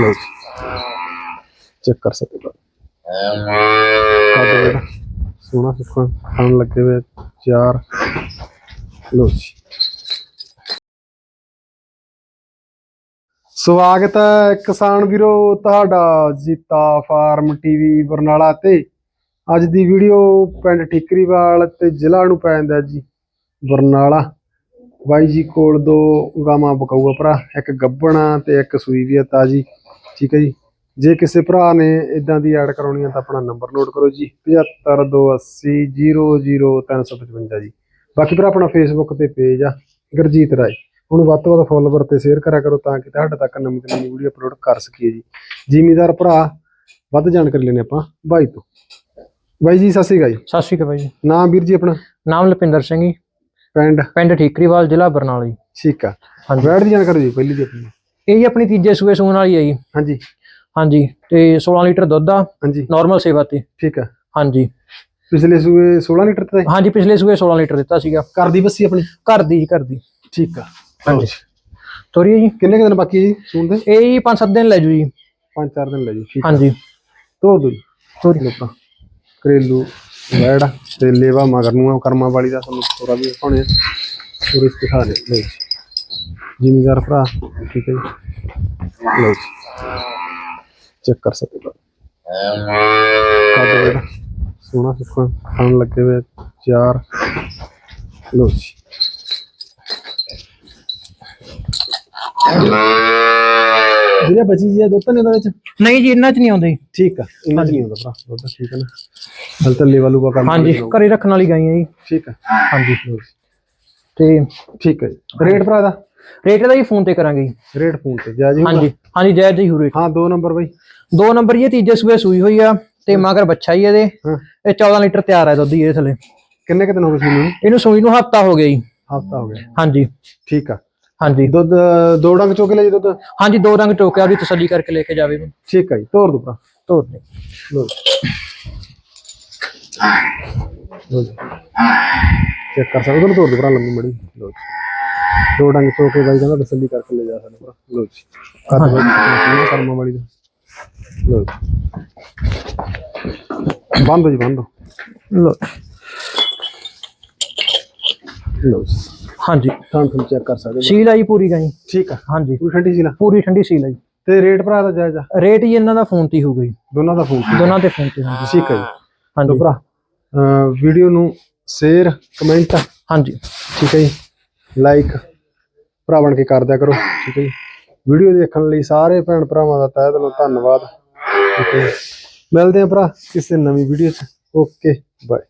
ਲਓ ਚੈੱਕ ਕਰ ਸਕਦੇ ਹੋ। ਕਾਦੇ ਬੇਟਾ ਖਾਣ ਲੱਗੇ ਹੋਏ ਚਾਰ। ਲਓ ਜੀ। ਸਵਾਗਤ ਹੈ ਕਿਸਾਨ ਵੀਰੋ, ਤੁਹਾਡਾ ਜੀਤਾ ਫਾਰਮ ਟੀਵੀ ਬਰਨਾਲਾ ਤੇ। ਅੱਜ ਦੀ ਵੀਡੀਓ ਪਿੰਡ ਠੀਕਰੀਵਾਲ ਤੇ ਜ਼ਿਲ੍ਹਾ ਨੂੰ ਪੈ ਜਾਂਦਾ ਜੀ, ਬਰਨਾਲਾ। ਬਾਈ ਜੀ ਕੋਲ ਦੋ ਗਾਵਾਂ ਬਕਾਊਆ ਭਰਾ ਇੱਕ ਗੱਬਣਾ ਤੇ ਇੱਕ ਸੂਈ ਵੀ ਹੈ ਤਾਜੀ ਠੀਕ ਹੈ ਜੀ। ਜੇ ਕਿਸੇ ਭਰਾ ਨੇ ਇਦਾਂ ਦੀ ਐਡ ਕਰਾਉਣੀ ਹੈ ਤਾਂ ਆਪਣਾ ਨੰਬਰ ਨੋਟ ਕਰੋ ਜੀ 7528000355 ਜੀ। ਬਾਕੀ ਭਰਾ ਆਪਣਾ ਫੇਸਬੁੱਕ ਤੇ ਪੇਜ ਆ ਗੁਰਜੀਤ ਰਾਏ। ਉਹਨੂੰ ਵੱਧ ਤੋਂ ਵੱਧ ਫੋਲੋਵਰ ਤੇ ਸ਼ੇਅਰ ਕਰਿਆ ਕਰੋ ਤਾਂ ਕਿ ਤੁਹਾਡੇ ਤੱਕ ਨਵੀਂ ਤੋਂ ਨਵੀਂ ਵੀਡੀਓ ਅਪਲੋਡ ਕਰ ਸਕੀਏ ਜੀ। ਜ਼ਿਮੀਦਾਰ ਭਰਾ ਵੱਧ ਜਾਣਕਾਰੀ ਲੈਣੇ ਆਪਾਂ ਬਾਈ ਤੋਂ। ਬਾਈ ਜੀ ਸਤਿ ਸ਼੍ਰੀ ਅਕਾਲ ਜੀ। ਸਤਿ ਸ਼੍ਰੀ ਅਕਾਲ ਬਾਈ ਜੀ। ਨਾਮ ਵੀਰ ਜੀ ਆਪਣਾ? ਨਾਮ ਲਪਿੰਦਰ ਸਿੰਘ ਜੀ। ਪਿੰਡ? ਪਿੰਡ ਠੀਕਰੀਵਾਲ ਜ਼ਿਲ੍ਹਾ ਬਰਨਾਲਾ। ਜੀ ਠੀਕ ਆ। ਹਾਂਜੀ। ਵੈਟ ਦੀ ਜਾਣਕਾਰੀ ਜੀ ਪਹਿਲੀ ਦੀ ਆਪਣੀ ਇਹ ਜੀ ਆਪਣੀ ਤੀਜੇ ਸੂਏ ਸੂਣ ਵਾਲੀ ਹੈ ਜੀ। ਹਾਂਜੀ। ਹਾਂਜੀ ਤੇ 16 ਲੀਟਰ ਦੁੱਧ ਆ ਹਾਂਜੀ। ਨਾਰਮਲ ਸੇਵਾ ਤੇ। ਠੀਕ ਆ। ਹਾਂਜੀ। ਪਿਛਲੇ ਸੂਏ 16 ਲੀਟਰ ਤੇ? ਹਾਂਜੀ ਪਿਛਲੇ ਸੂਏ 16 ਲੀਟਰ ਦਿੱਤਾ ਸੀਗਾ। ਕਰਦੀ ਬੱਸੀ ਆਪਣੀ? ਘਰ ਦੀ ਜੀ ਘਰ ਦੀ। ਠੀਕ ਆ। ਹਾਂਜੀ। ਤੋਰੀ ਜੀ। ਕਿੰਨੇ ਕੁ ਦਿਨ ਬਾਕੀ ਜੀ ਸੂਣ ਦੇ? ਇਹ ਜੀ 5-7 ਦਿਨ ਲੈ ਜੂ ਜੀ। ਪੰਜ ਚਾਰ ਦਿਨ ਲੈ ਜੀ ਠੀਕ। ਹਾਂਜੀ। ਤੋਰ ਦੋ ਜੀ। ਤੋਰ। ਲੋ ਭਰਾ ਘਰੇਲੂ ਵੈੜ ਤੇ ਲੇਵਾ ਮਗਰ ਨੂੰ ਆ, ਕਰਮਾਂ ਵਾਲੀ ਦਾ ਤੁਹਾਨੂੰ ਥੋੜਾ ਵੀ ਪਾਉਣੇ ਪੂਰੇ ਦਿਖਾ ਦੇ ਲੋ ਜੀ। ਜ਼ਿਮੀਦਾਰ ਭਰਾ ਠੀਕ ਹੈ ਜੀ। ਲੋ ਜੀ। ਚੈੱਕ ਕਰ ਸਕਦੇ ਹੋ। ਕਾਦੇ ਬੇਟਾ ਸੋਹਣਾ ਸੁੱਖਾ ਖਾਣ ਲੱਗੇ ਹੋਏ ਚਾਰ ਲੋ ਜੀ। ਵੀਰੇ ਬਚੀ ਜੀ ਦੁੱਧ ਤਾਂ ਨਹੀਂ ਉਹਦੇ ਵਿੱਚ? ਨਹੀਂ ਜੀ ਇਹਨਾਂ ਚ ਨਹੀਂ ਆਉਂਦੇ। ਠੀਕ ਆ ਇੰਨਾ ਚ ਨਹੀਂ ਹੁੰਦਾ ਭਰਾ ਦੁੱਧ ਠੀਕ ਹੈ ਨਾ। ਹਲ ਤਾਂ ਲੈਵਲ ਲੂਗਾ ਕੰਮ ਹਾਂਜੀ ਘਰੇ ਰੱਖਣ ਵਾਲੀ ਗਾਈਆਂ ਜੀ। ਠੀਕ ਆ। ਹਾਂਜੀ। ਤੇ ਠੀਕ ਹੈ ਰੇਟ ਭਰਾ ਦਾ? ਰੇਟ ਦਾ ਜੀ ਫੋਨ ਤੇ ਕਰਾਂਗੇ ਜੀ। ਰੇਟ ਫੋਨ ਤੇ ਜਾ ਜੀ ਹਾਂਜੀ ਹਾਂਜੀ ਜੈ ਜੀ ਹੂ ਰੇਟ ਹਾਂ ਦੋ ਨੰਬਰ ਬਾਈ। ਦੋ ਨੰਬਰ ਜੀ ਇਹ ਤੀਜੇ ਸੂਏ ਸੂਈ ਹੋਈ ਆ ਤੇ ਮਗਰ ਬੱਚਾ ਹੀ ਇਹਦੇ। ਹਾਂ। ਇਹ 14 ਲੀਟਰ ਤਿਆਰ ਹੈ ਦੁੱਧ ਇਹਦੇ ਥੱਲੇ। ਕਿੰਨੇ ਕੁ ਦਿਨ ਹੋ ਗਏ ਸੀ ਨੂੰ ਇਹਨੂੰ ਸੂਈ ਨੂੰ ਹਫਤਾ ਹੋ ਗਿਆ ਜੀ। ਹਫਤਾ ਹੋ ਗਿਆ। ਹਾਂਜੀ। ਠੀਕ ਆ। ਹਾਂਜੀ ਦੁੱਧ ਦੋ ਡੰਗ ਚੋਕੇ ਲੈ ਜੀ ਦੁੱਧ? ਹਾਂਜੀ ਦੋ ਰੰਗ ਟੋਕਿਆ ਵੀ ਤਸੱਲੀ ਕਰਕੇ ਲੈ ਕੇ ਜਾਵੇ ਠੀਕ ਆ ਜੀ ਤੋਰ ਦੋ ਭਰਾ। ਤੋਰ ਦੇ। ਲੋ ਚੈੱਕ ਕਰ ਸਕਦੇ ਹੋ ਤੋਰ ਦੋ ਭਰਾ ਲੰਮੀ ਮੜੀ। ਲੋ ਜੀ। ਦੋ ਡੰਗ ਚੋਕੇ ਬਾਈ ਕਹਿੰਦਾ ਤਸੱਲੀ ਕਰਕੇ ਲੈ ਜਾ ਸਕਦੇ ਭਰਾ। ਲੋ ਜੀ। ਕਰ ਦੋ ਬਾਈ ਕਰਮਾਂ ਵਾਲੀ ਦਾ। ਲੋ ਜੀ। ਬੰਦ ਜੀ ਬੰਦ। ਲੋ ਲੋ ਜੀ। ਹਾਂਜੀ। ਤਾਂ ਤੁਹਾਨੂੰ ਚੈੱਕ ਕਰ ਸਕਦੇ ਹੋ। ਸੀਲ ਆਈ ਪੂਰੀ ਗਾਈ। ਠੀਕ ਆ। ਹਾਂਜੀ। ਪੂਰੀ ਠੰਡੀ ਸੀ ਨਾ ਪੂਰੀ ਠੰਡੀ ਸੀਲ ਆਈ। ਤੇ ਰੇਟ ਭਰਾ ਦਾ ਜਾਇਜ਼ਾ ਰੇਟ ਜੀ ਇਹਨਾਂ ਦਾ ਫੋਨ ਤੇ ਹੀ ਹੋ ਗਈ ਦੋਨਾਂ ਦਾ ਫੋਨ ਦੋਨਾਂ ਤੇ ਫੋਨ ਤੇ ਹਾਂਜੀ ਠੀਕ ਹੈ ਜੀ। ਹਾਂਜੀ। ਭਰਾ ਵੀਡੀਓ ਨੂੰ ਸ਼ੇਅਰ ਕਮੈਂਟ ਹਾਂਜੀ। ਠੀਕ ਹੈ ਜੀ। ਲਾਈਕ ਭਰਾ ਬਣ ਕੇ ਕਰ ਦਿਆ ਕਰੋ। ਠੀਕ ਹੈ ਜੀ। ਵੀਡੀਓ ਦੇਖਣ ਲਈ ਸਾਰੇ ਭੈਣ ਭਰਾਵਾਂ ਦਾ ਤਹਿ ਦਿਲੋਂ ਧੰਨਵਾਦ। ਹੈ। ਮਿਲਦੇ ਹਾਂ ਭਰਾ ਕਿਸੇ ਨਵੀਂ ਵੀਡੀਓ 'ਚ। Okay bye